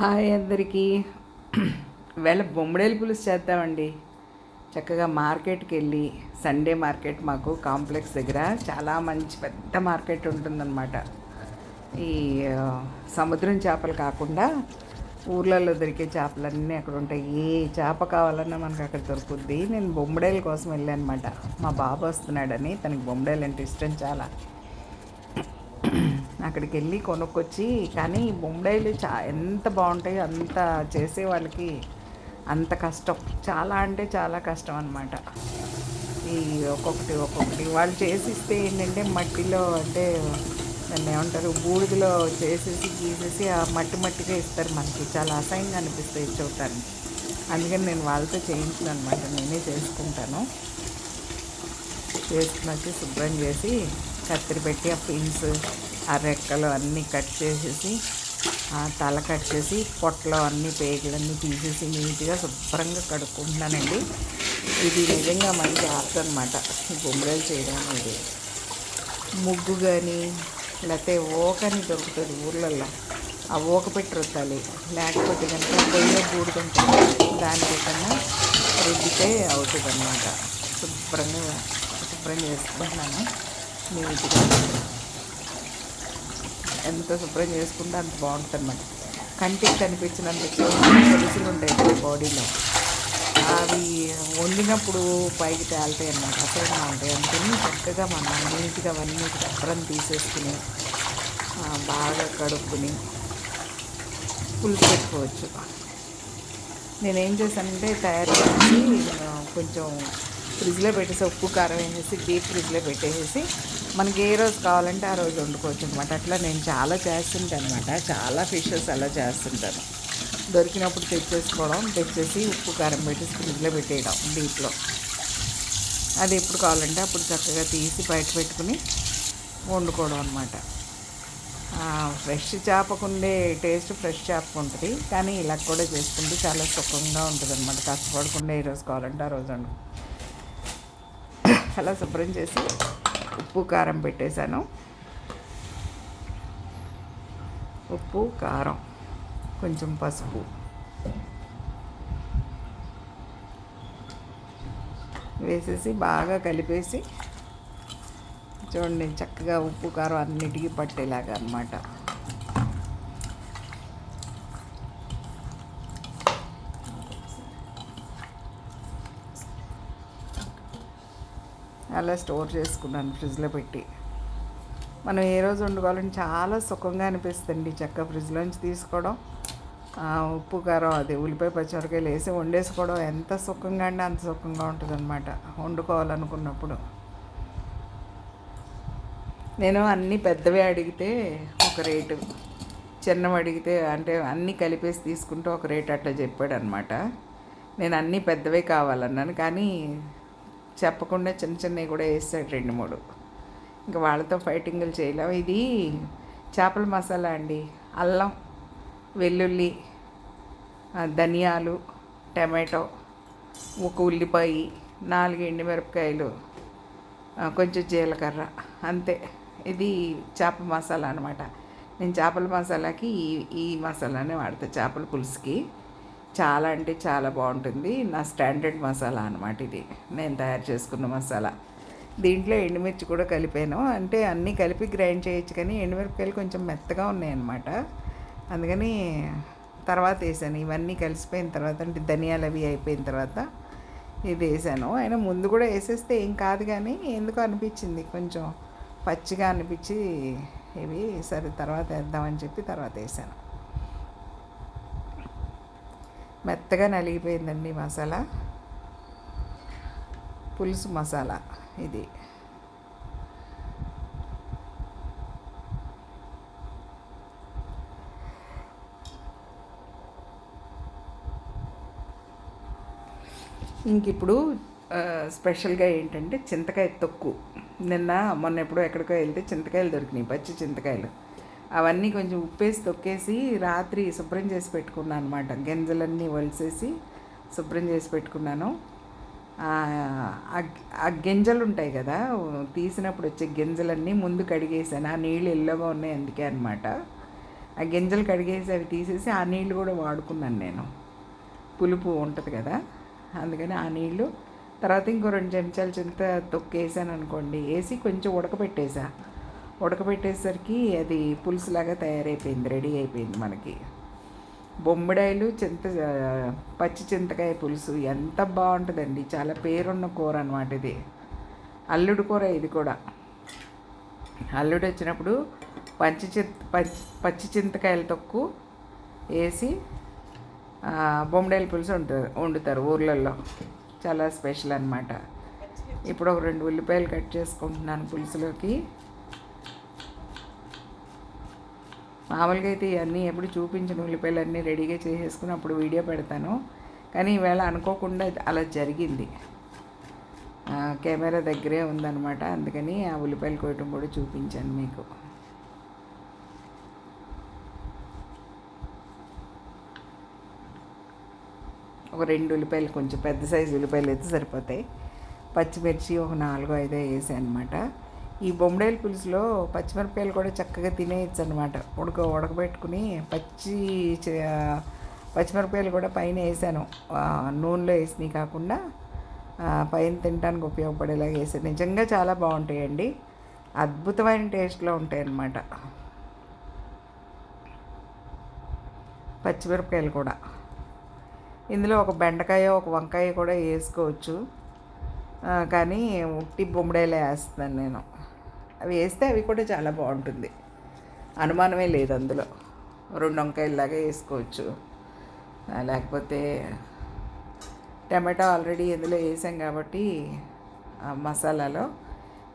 Hi అందరికీ. వేళ బొమ్మడేలు పులుసు చేద్దామండి. చక్కగా మార్కెట్కి వెళ్ళి సండే మార్కెట్ మాకు కాంప్లెక్స్ దగ్గర చాలా మంచి పెద్ద మార్కెట్ ఉంటుందన్నమాట. ఈ సముద్రం చేపలు కాకుండా ఊర్లలో దొరికే చేపలన్నీ అక్కడ ఉంటాయి. ఏ చేప కావాలన్నా మనకు అక్కడ దొరుకుద్ది. నేను బొమ్మడేల కోసం వెళ్ళాను అనమాట మా బాబు వస్తున్నాడని తనకి బొమ్మడేలు అంటే ఇష్టం చాలా. అక్కడికి వెళ్ళి కొనుక్కొచ్చి కానీ బొంబాయిలు చా ఎంత బాగుంటాయో అంత చేసే వాళ్ళకి అంత కష్టం. చాలా అంటే చాలా కష్టం అనమాట ఈ ఒక్కొక్కటి ఒక్కొక్కటి వాళ్ళు చేసిస్తే ఏంటంటే మట్టిలో అంటే దాన్ని ఏమంటారు బూడిదలో చేసేసి గీసేసి ఆ మట్టి మట్టిగా ఇస్తారు మనకి. చాలా అసహ్యంగా అనిపిస్తాయి చూడటానికి. అందుకని నేను వాళ్ళతో చేయించను అనమాట నేనే చేసుకుంటాను. చేసుకుని వచ్చి శుభ్రం చేసి కత్తిరి పెట్టి ఆ పిన్స్ ఆ రెక్కలు అన్నీ కట్ చేసేసి ఆ తల కట్ చేసి పొట్టలో అన్ని పేగులన్నీ తీసేసి నీట్గా శుభ్రంగా కడుక్కుంటున్నానండి. ఇది నిజంగా మంచి ఆర్ట్ అనమాట ఈ బొమ్మలు చేయడం అనేది. ముగ్గు కానీ లేకపోతే ఓకని దొరుకుతుంది ఊర్లలో ఆ ఓక పెట్టి రుద్దాలి. లేకపోతే కనుక పొయ్యిలో బూడుతుంటుంది దానికి కన్నా రుద్దితే అవుతుంది అనమాట శుభ్రంగా శుభ్రం చేసుకుంటున్నాను. నీట్గా. ఎంత శుభ్రం చేసుకుంటే అంత బాగుంటుంది అన్నమాట కంటికి కనిపించినంత తెలుసులు ఉంటాయి బాడీలో. అవి వండినప్పుడు పైకి తేలుతాయి అన్నమాట. అసహ్యంగా ఉంటాయి అందుకని చక్కగా మనం నీట్గా అవన్నీ శుభ్రం తీసేసుకుని బాగా కడుక్కుని పులుసు పెట్టుకోవచ్చు. నేనేం చేశానంటే తయారు చేసి కొంచెం ఫ్రిడ్జ్లో పెట్టేసి ఉప్పు కారం వేసేసి డీప్ ఫ్రిడ్జ్లో పెట్టేసి మనకి ఏ రోజు కావాలంటే ఆ రోజు వండుకోవచ్చు అనమాట అట్లా నేను చాలా చేస్తుంటాను అనమాట చాలా ఫిషెస్ అలా చేస్తుంటాను. దొరికినప్పుడు తెచ్చేసుకోవడం తెచ్చేసి ఉప్పు కారం పెట్టి ఫ్రిడ్జ్లో పెట్టేయడం డీప్లో. అది ఎప్పుడు కావాలంటే అప్పుడు చక్కగా తీసి బయట పెట్టుకుని వండుకోవడం అనమాట ఫ్రెష్ చేపకుండే టేస్ట్ ఫ్రెష్ చేపకు ఉంటుంది. కానీ ఇలా కూడా చేసుకుంటే చాలా సుఖంగా ఉంటుంది అనమాట కష్టపడకుండా ఏ రోజు కావాలంటే ఆ రోజు అలా శుభ్రం చేసి ఉప్పు కారం పెట్టేశాను. ఉప్పు కారం కొంచెం పసుపు. వేసేసి బాగా కలిపేసి చూడండి చక్కగా ఉప్పు కారం అన్నిటికీ పట్టేలాగా అన్నమాట. అలా స్టోర్ చేసుకున్నాను ఫ్రిడ్జ్లో పెట్టి. మనం ఏ రోజు వండుకోవాలని చాలా సుఖంగా అనిపిస్తుంది చక్క ఫ్రిడ్జ్లోంచి తీసుకోవడం. ఉప్పు కారం అది ఉల్లిపాయ పచ్చిమిరకాయలు వేసి వండేసుకోవడం ఎంత సుఖంగా అంటే అంత సుఖంగా ఉంటుందన్నమాట వండుకోవాలనుకున్నప్పుడు. నేను అన్నీ పెద్దవే అడిగితే ఒక రేటు. చిన్నవి అడిగితే అంటే అన్నీ కలిపేసి తీసుకుంటే ఒక రేట్ అట్లా చెప్పాడు అనమాట నేను అన్నీ పెద్దవే కావాలన్నాను కానీ చెప్పకుండా చిన్న చిన్నవి కూడా వేస్తాడు రెండు మూడు. ఇంకా వాళ్ళతో ఫైటింగ్లు చేయలేము ఇది చేపల మసాలా అండి. అల్లం వెల్లుల్లి ధనియాలు టమాటో ఒక ఉల్లిపాయ నాలుగు ఎండుమిరపకాయలు కొంచెం జీలకర్ర అంతే. ఇది చేప మసాలా అనమాట నేను చేపల మసాలాకి ఈ ఈ మసాలానే వాడతా చేపల పులుసుకి. చాలా అంటే చాలా బాగుంటుంది. నా స్టాండర్డ్ మసాలా అనమాట ఇది. నేను తయారు చేసుకున్న మసాలా. దీంట్లో ఎండుమిర్చి కూడా కలిపాను. అంటే అన్నీ కలిపి గ్రైండ్ చేయొచ్చు కానీ ఎండుమిరపకాయలు కొంచెం మెత్తగా ఉన్నాయన్నమాట అందుకని తర్వాత వేసాను. ఇవన్నీ కలిసిపోయిన తర్వాత అంటే ధనియాలు అవి అయిపోయిన తర్వాత ఇది వేసాను. అయినా ముందు కూడా వేసేస్తే ఏం కాదు కానీ ఎందుకో అనిపించింది. కొంచెం పచ్చిగా అనిపించి ఇవి సరే తర్వాత వేద్దామని చెప్పి తర్వాత వేసాను. మెత్తగా నలిగిపోయిందండి మసాలా. పులుసు మసాలా ఇది. ఇంక ఇప్పుడు స్పెషల్గా ఏంటంటే చింతకాయ తొక్కు. నిన్న మొన్న ఎప్పుడో ఎక్కడికో వెళ్తే చింతకాయలు దొరికినాయి పచ్చి చింతకాయలు. అవన్నీ కొంచెం ఉప్పేసి తొక్కేసి రాత్రి శుభ్రం చేసి పెట్టుకున్నాను అనమాట గింజలన్నీ వలిసేసి శుభ్రం చేసి పెట్టుకున్నాను. ఆ, గింజలు ఉంటాయి కదా తీసినప్పుడు వచ్చే గింజలన్నీ ముందు కడిగేసాను. ఆ నీళ్ళు ఎల్లోగా ఉన్నాయి అందుకే అనమాట ఆ గింజలు కడిగేసి అవి తీసేసి ఆ నీళ్ళు కూడా వాడుకున్నాను నేను. పులుపు ఉంటుంది కదా అందుకని ఆ నీళ్ళు. తర్వాత ఇంకో రెండు చెంచాలు చింత తొక్కేసాను అనుకోండి వేసి కొంచెం ఉడకబెట్టేసా ఉడకబెట్టేసరికి అది పులుసులాగా తయారైపోయింది రెడీ అయిపోయింది మనకి. బొమ్మిడాయలు చింత పచ్చి చింతకాయ పులుసు ఎంత బాగుంటుందండి. చాలా పేరున్న కూర అనమాట ఇది. అల్లుడు కూర ఇది కూడా. అల్లుడు వచ్చినప్పుడు పచ్చి చింత పచ్చి పచ్చి చింతకాయల తొక్కు వేసి బొమ్మడాయిల పులుసు ఉంటుంది వండుతారు ఊర్లలో చాలా స్పెషల్ అనమాట ఇప్పుడు ఒక రెండు ఉల్లిపాయలు కట్ చేసుకుంటున్నాను పులుసులోకి. మామూలుగా అయితే ఇవన్నీ ఎప్పుడు చూపించిన ఉల్లిపాయలు అన్నీ రెడీగా చేసేసుకుని అప్పుడు వీడియో పెడతాను. కానీ ఈవేళ అనుకోకుండా అలా జరిగింది. కెమెరా దగ్గరే ఉందన్నమాట. అందుకని ఆ ఉల్లిపాయలు కోయటం కూడా చూపించాను మీకు. ఒక రెండు ఉల్లిపాయలు కొంచెం పెద్ద సైజు ఉల్లిపాయలు అయితే సరిపోతాయి. పచ్చిమిర్చి ఒక నాలుగో ఐదో వేసాయి అనమాట ఈ బొమ్మడాయిల పులుసులో పచ్చిమిరపకాయలు కూడా చక్కగా తినేయచ్చు అనమాట ఉడక ఉడకబెట్టుకుని పచ్చి పచ్చిమిరపకాయలు కూడా పైన వేసాను. నూనెలో వేసినవి కాకుండా పైన తినడానికి ఉపయోగపడేలాగా వేసాను. నిజంగా చాలా బాగుంటాయండి. అద్భుతమైన టేస్ట్లో ఉంటాయి అన్నమాట పచ్చిమిరపకాయలు కూడా. ఇందులో ఒక బెండకాయ ఒక వంకాయ కూడా వేసుకోవచ్చు. కానీ ఉట్టి బొమ్మడాయిలే వేస్తున్నాను నేను. అవి వేస్తే అవి కూడా చాలా బాగుంటుంది. అనుమానమే లేదు అందులో. రెండు వంకాయలాగా వేసుకోవచ్చు. లేకపోతే టమాటా ఆల్రెడీ ఇందులో వేసాం కాబట్టి మసాలాలో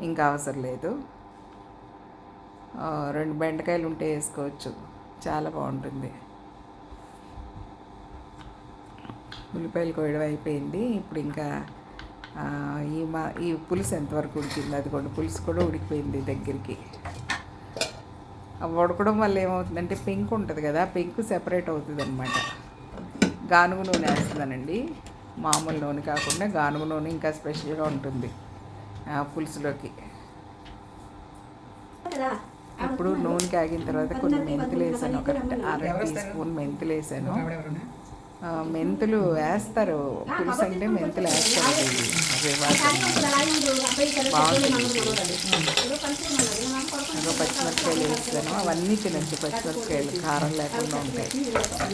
ఇంకా అవసరం లేదు. రెండు బెండకాయలు ఉంటే వేసుకోవచ్చు. చాలా బాగుంటుంది. ఉల్లిపాయలు కోయడం అయిపోయింది. ఇప్పుడు ఇంకా ఈ మా ఈ పులుసు ఎంతవరకు ఉడికింది? అది కూడా పులుసు కూడా ఉడికిపోయింది దగ్గరికి. ఉడకడం వల్ల ఏమవుతుందంటే పెంకు ఉంటుంది కదా పెంకు సెపరేట్ అవుతుంది అనమాట గానుగు నూనె వేస్తుందనండి మామూలు నూనె కాకుండా గానుగు నూనె ఇంకా స్పెషల్గా ఉంటుంది పులుసులోకి. ఇప్పుడు నూనె కాగిన తర్వాత కొన్ని మెంతులు వేసాను ఒక అర టీ స్పూన్ మెంతులు వేసాను. మెంతులు వేస్తారు. పులుసు అంటే మెంతులు వేస్తారు. పచ్చిమిరపకాయలు వేస్తాను. అవన్నీ తినచ్చు. పచ్చిమిరపకాయలు కారం లేకుండా ఉంటాయి.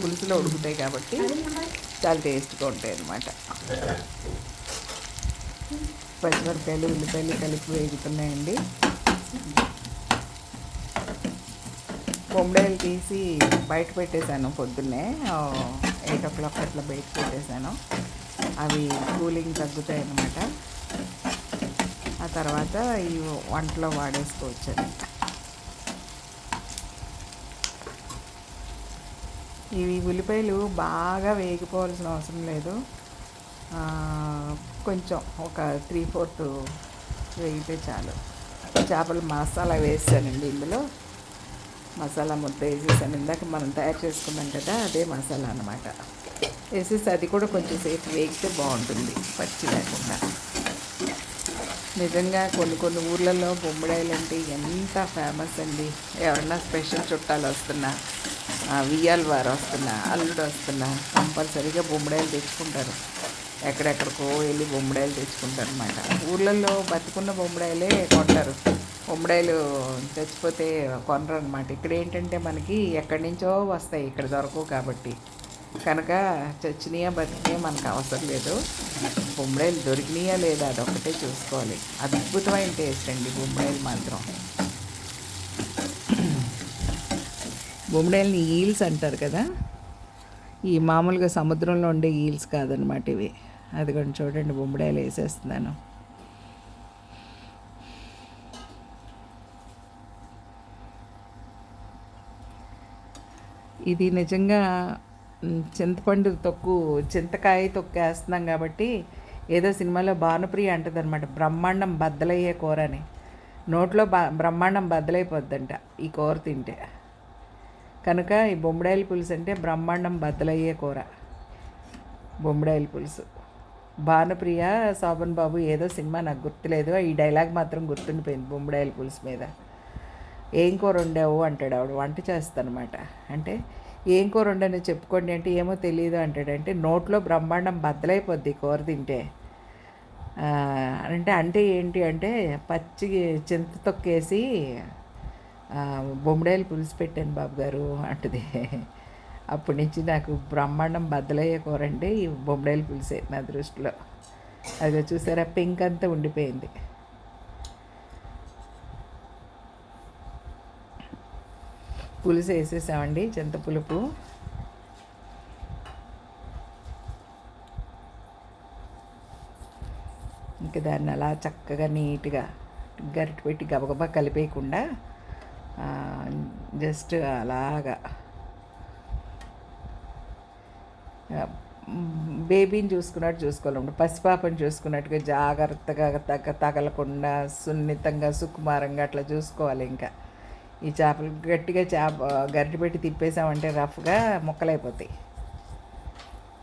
పులుసులో ఉడుకుతాయి కాబట్టి చాలా టేస్ట్గా ఉంటాయి అన్నమాట. పచ్చిమిరపకాయలు ఉల్లిపాయలు కలిపి వేగుతున్నాయండి. బొమ్మడాయిలు తీసి బయట పెట్టేశాను పొద్దున్నే. ఎయిట్ ఓ క్లాక్ అట్లా బయటకు పెట్టేశాను అవి కూలింగ్ తగ్గుతాయి అన్నమాట ఆ తర్వాత ఈ వంటలో వాడేసుకోవచ్చు ఇవి ఉల్లిపాయలు బాగా వేగిపోవాల్సిన అవసరం లేదు. కొంచెం ఒక త్రీ ఫోర్త్ వేగితే చాలు. చేపలు మసాలా వేసానండి ఇందులో. మసాలా ముద్ద వేసేసాను. ఇందాక మనం తయారు చేసుకున్నాం కదా అదే మసాలా అనమాట వేసేసి అది కూడా కొంచెం సేపు వేగితే బాగుంటుంది పచ్చి లేకుండా. నిజంగా కొన్ని కొన్ని ఊర్లలో బొమ్మడాయిలు అంటే ఎంత ఫేమస్ అండి. ఎవరన్నా స్పెషల్ చుట్టాలు వస్తున్నా వియ్యాల వారు వస్తున్నా అల్లుడు వస్తున్నా కంపల్సరీగా బొమ్మడాయిలు తెచ్చుకుంటారు. ఎక్కడెక్కడికో వెళ్ళి బొమ్మడాయిలు తెచ్చుకుంటారు అనమాట ఊర్లలో బతుకున్న బొమ్మడాయలే కొంటారు. బొమ్మడాయిలు చచ్చిపోతే కొనరు అనమాట ఇక్కడ ఏంటంటే మనకి ఎక్కడి నుంచో వస్తాయి ఇక్కడ దొరకవు కాబట్టి. కనుక చచ్చినాయా బతికినాయా మనకు అవసరం లేదు. బొమ్మడాయిలు దొరికినాయా లేదా అదొక్కటే చూసుకోవాలి. అద్భుతమైన టేస్ట్ అండి బొమ్మడాయిలు మాత్రం. బొమ్మడాయిలని ఈల్స్ అంటారు కదా? ఈ మామూలుగా సముద్రంలో ఉండే ఈల్స్ కాదనమాట ఇవి. అది కొంచెం చూడండి బొమ్మడాయిలు వేసేస్తున్నాను. ఇది నిజంగా చింతపండు తొక్కు చింతకాయ తొక్కు వేస్తున్నాం కాబట్టి ఏదో సినిమాలో భానుప్రియ అంటదనమాట బ్రహ్మాండం బద్దలయ్యే కూర అని నోట్లో బ బ్రహ్మాండం బద్దలైపోద్దంట ఈ కూర తింటే. కనుక ఈ బొమ్మడాయిల పులుసు అంటే బ్రహ్మాండం బద్దలయ్యే కూర. బొమ్మడాయిల పులుసు. భానుప్రియ శోభన్ బాబు ఏదో సినిమా నాకు గుర్తులేదు ఈ డైలాగ్ మాత్రం గుర్తుండిపోయింది బొమ్మడాయిల పులుసు మీద. ఏం కూర వండావు అంటాడు ఆవిడ. వంట చేస్తానమాట. అంటే ఏం కూర వండానో చెప్పుకోండి అంటే ఏమో తెలియదు అంటాడంటే నోట్లో బ్రహ్మాండం బద్దలైపోద్ది కూర తింటే. అంటే అంటే ఏంటి అంటే పచ్చి చింత తొక్కేసి బొమ్మడాయిలు పులుసు పెట్టాను బాబు గారు అంటది. అప్పటి నుంచి నాకు బ్రహ్మాండం బద్దలయ్యే కూర అంటే ఈ బొమ్మడాయిలు పులిసే నా దృష్టిలో. అది చూసారా పింక్ అంతా ఉండిపోయింది. పులుసు వేసేసామండి చింత పులుపు. ఇంకా దాన్ని అలా చక్కగా నీట్గా గరిటె పెట్టి గబగబా కలిపేయకుండా జస్ట్ అలాగా. బేబీని చూసుకున్నట్టు చూసుకోవాలండి పసిపాపని చూసుకున్నట్టుగా జాగ్రత్తగా తగ తగలకుండా సున్నితంగా సుకుమారంగా అట్లా చూసుకోవాలి ఇంకా. ఈ చేపలు గట్టిగా చేప గరిటె పెట్టి తిప్పేసామంటే రఫ్గా ముక్కలైపోతాయి.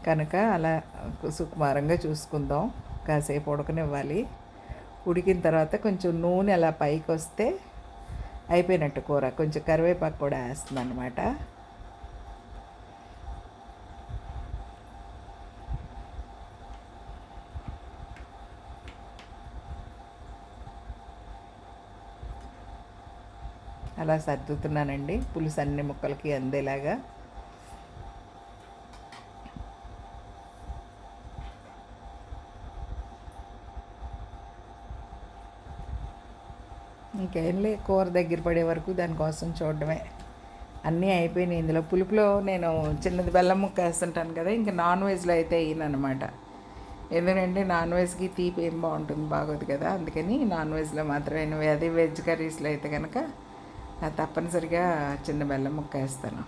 కనుక అలా సుకుమారంగా చూసుకుందాం. కాసేపు ఉడకనివ్వాలి. ఉడికిన తర్వాత కొంచెం నూనె అలా పైకి వస్తే అయిపోయినట్టు కూర. కొంచెం కరివేపాకు కూడా వేస్తుంది అనమాట అలా సర్దుతున్నానండి. పులుసు అన్ని ముక్కలకి అందేలాగా. ఇంకేం లే కూర దగ్గర పడే వరకు దానికోసం చూడడమే. అన్నీ అయిపోయినాయి ఇందులో. పులుపులో నేను చిన్నది బెల్లం ముక్క వేస్తుంటాను కదా ఇంకా నాన్ వెజ్లో అయితే వేయనమాట ఎందుకంటే నాన్ వెజ్కి తీపి ఏం బాగుంటుంది బాగోదు కదా. అందుకని నాన్ వెజ్లో మాత్రమే. అదే వెజ్ కర్రీస్లో అయితే కనుక తప్పనిసరిగా చిన్న బెల్లం ముక్క వేస్తాను.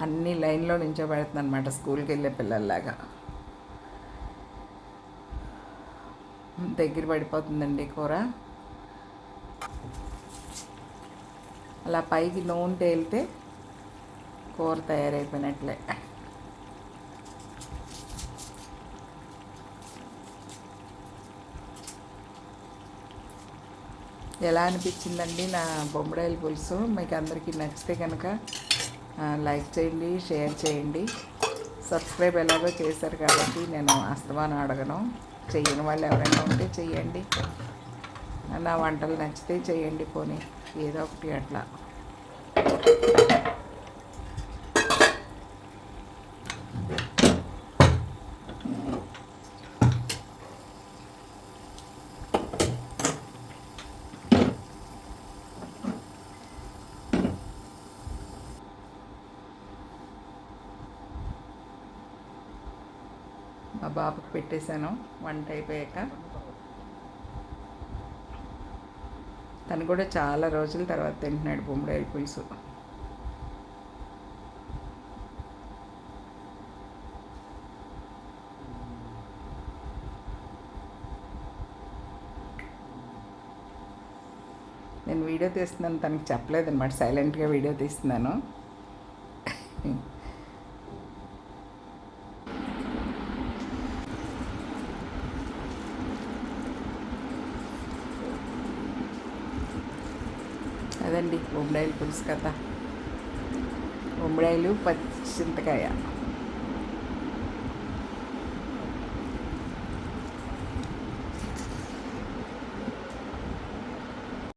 అన్ని లైన్లో నించోబెడుతుంది అనమాట స్కూల్కి వెళ్ళే పిల్లల్లాగా. దగ్గర పడిపోతుందండి కూర. అలా పైకి నూనె తేలితే కూర తయారైపోయినట్లే. ఎలా అనిపించిందండి నా బొమ్మడాయిల పులుసు? మీకు అందరికీ నచ్చితే కనుక లైక్ చేయండి షేర్ చేయండి. సబ్స్క్రైబ్ ఎలాగో చేశారు కాబట్టి నేను అస్తమానం అడగను. చేయని వాళ్ళు ఎవరైనా ఉంటే చేయండి నా వంటలు నచ్చితే చేయండి పోనీ. ఏదో ఒకటి అట్లా. మా బాబుకి పెట్టేశాను. వంట అయిపోయాక. తను కూడా చాలా రోజుల తర్వాత తింటున్నాడు బొమ్మడాయిల పులుసు. నేను వీడియో తీస్తున్నాను తనకి చెప్పలేదు అనమాట సైలెంట్గా వీడియో తీస్తున్నాను. బొమ్మడాయిలు పులుసు కథ బొమ్మడాయిలు పచ్చి చింతకాయ